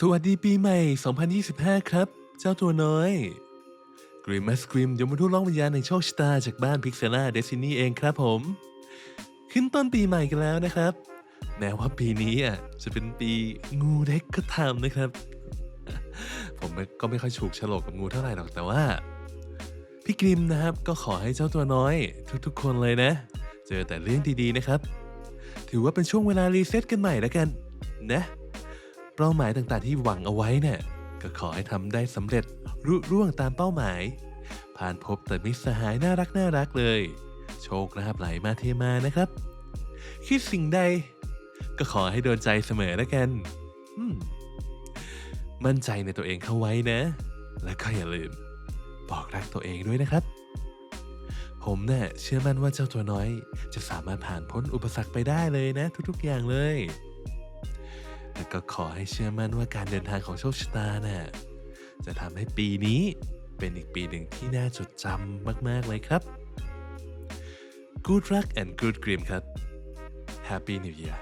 สวัสดีปีใหม่ 2025 ครับ เจ้าตัวน้อยกริมมสกริมยมทูตล่องวิญญาณในโชคชะตาจากบ้านพิกเซล่าเดซินี่เองครับผม ขึ้นต้นปีใหม่กันแล้วนะครับ แม้ว่าปีนี้อะจะเป็นปีงูเล็กก็ตามนะครับ ผมก็ไม่ค่อยถูกฉลกกับงูเท่าไหร่หรอกแต่ว่า พี่กริมนะครับก็ขอให้เจ้าตัวน้อย ทุกๆ คนเลยนะ เจอแต่เรื่องดีๆนะครับ ถือว่าเป็นช่วงเวลารีเซ็ตกันใหม่แล้วกัน นะ เป้าหมายต่างๆที่หวังเอาไว้เนี่ยก็ขอให้ทำได้สำเร็จรุ่ร่วงตามเป้าหมาย ผ่านพบแต่มิตรสหายน่ารักน่ารักเลย โชคลาภไหลมาเทมานะครับ คิดสิ่งใด ก็ขอให้โดนใจเสมอแล้วกันมมั่นใจในตัวเองเข้าไว้นะ และก็อย่าลืม บอกรักตัวเองด้วยนะครับ ผมเนี่ยเชื่อมั่นว่าเจ้าตัวน้อย จะสามารถผ่านพ้นอุปสรรคไปได้เลยนะ ทุกๆอย่างเลย และก็ขอให้เชื่อมั่นว่าการเดินทางของโชคชะตาน่ะจะทำให้ปีนี้เป็นอีกปีหนึ่งที่น่าจดจำมาก ๆ เลยครับ Good luck and good dream ครับ Happy New Year